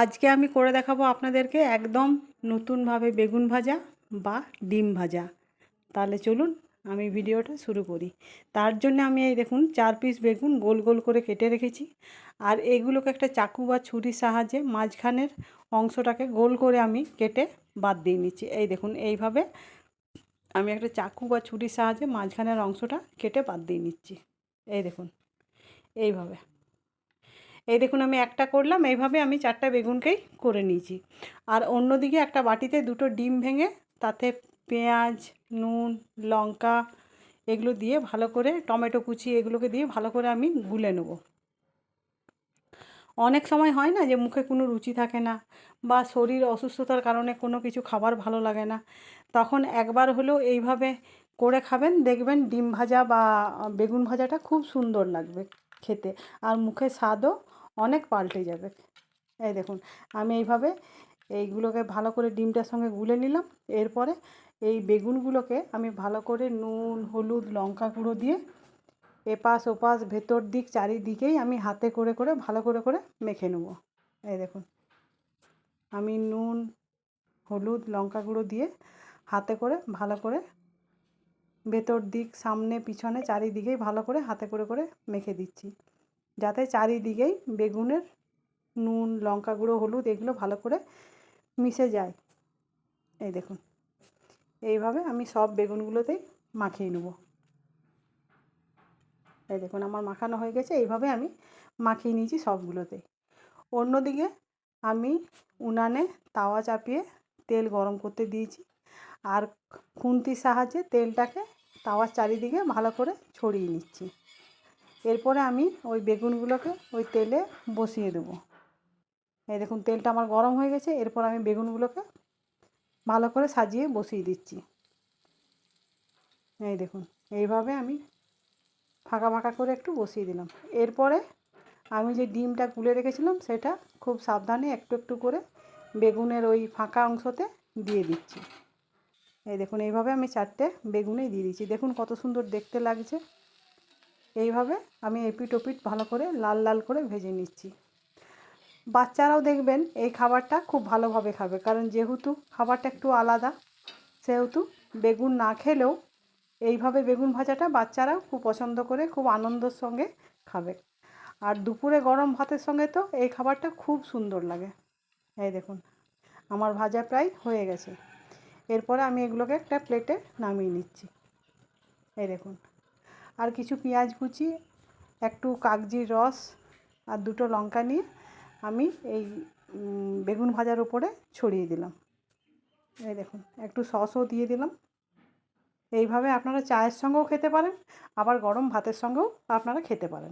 আজকে আমি করে দেখাবো আপনাদেরকে একদম নতুনভাবে বেগুন ভাজা বা ডিম ভাজা। তাহলে চলুন আমি ভিডিওটা শুরু করি। তার জন্য আমি এই দেখুন চার পিস বেগুন গোল গোল করে কেটে রেখেছি। আর এগুলোকে একটা চাকু বা ছুরির সাহায্যে মাঝখানের অংশটাকে গোল করে আমি কেটে বাদ দিয়ে নিচ্ছি। এই দেখুন এইভাবে আমি একটা চাকু বা ছুরির সাহায্যে মাঝখানের অংশটা কেটে বাদ দিয়ে নিচ্ছি। এই দেখুন, এইভাবে। এই দেখুন আমি একটা করলাম, এইভাবে আমি চারটা বেগুনকেই করে নিয়েছি। আর অন্যদিকে একটা বাটিতে দুটো ডিম ভেঙে তাতে পেঁয়াজ, নুন, লঙ্কা এগুলো দিয়ে ভালো করে টমেটো কুচি এগুলোকে দিয়ে ভালো করে আমি গুলে নেব। অনেক সময় হয় না যে মুখে কোনো রুচি থাকে না বা শরীর অসুস্থতার কারণে কোনো কিছু খাবার ভালো লাগে না। তখন একবার হলেও এইভাবে করে খাবেন, দেখবেন ডিম ভাজা বা বেগুন ভাজাটা খুব সুন্দর লাগবে। খেতে। আর মুখের স্বাদও অনেক পাল্টে যাবে। এই দেখুন, আমি এইভাবে এইগুলোকে ভালো করে ডিমটার সঙ্গে গুলে নিলাম। এরপরে এই বেগুনগুলোকে আমি ভালো করে নুন, হলুদ, লঙ্কা গুঁড়ো দিয়ে এপাশ ওপাশ ভেতর দিক চারিদিকেই আমি হাতে করে করে ভালো করে করে মেখে নেব। এই দেখুন, আমি নুন, হলুদ, লঙ্কা গুঁড়ো দিয়ে হাতে করে ভালো করে ভেতর দিক, সামনে, পিছনে, চারিদিকেই ভালো করে হাতে করে করে মেখে দিচ্ছি। যাতে চারিদিকেই বেগুনের নুন, লঙ্কা গুঁড়ো, হলুদ এগুলো ভালো করে মিশে যায়। এই দেখুন, এইভাবে আমি সব বেগুনগুলোতেই মাখিয়ে নেব। এই দেখুন, আমার মাখানো হয়ে গেছে, এইভাবে আমি মাখিয়ে নিয়েছি সবগুলোতেই অন্যদিকে আমি উনানে তাওয়া চাপিয়ে তেল গরম করতে দিয়েছি। আর খুন্তির সাহায্যে তেলটাকে তাওয়ার চারিদিকে ভালো করে ছড়িয়ে নিচ্ছি। এরপরে আমি ওই বেগুনগুলোকে ওই তেলে বসিয়ে দেবো। এই দেখুন, তেলটা আমার গরম হয়ে গেছে। এরপর আমি বেগুনগুলোকে ভালো করে সাজিয়ে বসিয়ে দিচ্ছি। এই দেখুন, এইভাবে আমি ফাঁকা ফাঁকা করে একটু বসিয়ে দিলাম। এরপরে আমি যে ডিমটা গুলে রেখেছিলাম, সেটা খুব সাবধানে একটু একটু করে বেগুনের ওই ফাঁকা অংশতে দিয়ে দিচ্ছি। এই দেখুন, এইভাবে আমি চারটে বেগুনেই দিয়ে দিচ্ছি দেখুন কত সুন্দর দেখতে লাগছে। এইভাবে আমি এপিট ওপিট ভালো করে লাল লাল করে ভেজে নিচ্ছি। বাচ্চারাও দেখবেন এই খাবারটা খুব ভালোভাবে খাবে। কারণ যেহেতু খাবারটা একটু আলাদা, সেহেতু বেগুন না খেলেও এইভাবে বেগুন ভাজাটা বাচ্চারাও খুব পছন্দ করে, খুব আনন্দর সঙ্গে খাবে। আর দুপুরে গরম ভাতের সঙ্গে তো এই খাবারটা খুব সুন্দর লাগে। এই দেখুন, আমার ভাজা প্রায় হয়ে গেছে। এরপরে আমি এগুলোকে একটা প্লেটে নামিয়ে নিচ্ছি। এই দেখুন। আর কিছু পেঁয়াজ কুচি, একটু কাগজির রস আর দুটো লঙ্কা নিয়ে আমি এই বেগুন ভাজার উপরে ছড়িয়ে দিলাম। এই দেখুন, একটু সসও দিয়ে দিলাম। এইভাবে আপনারা চায়ের সঙ্গেও খেতে পারেন, আবার গরম ভাতের সঙ্গেও আপনারা খেতে পারেন।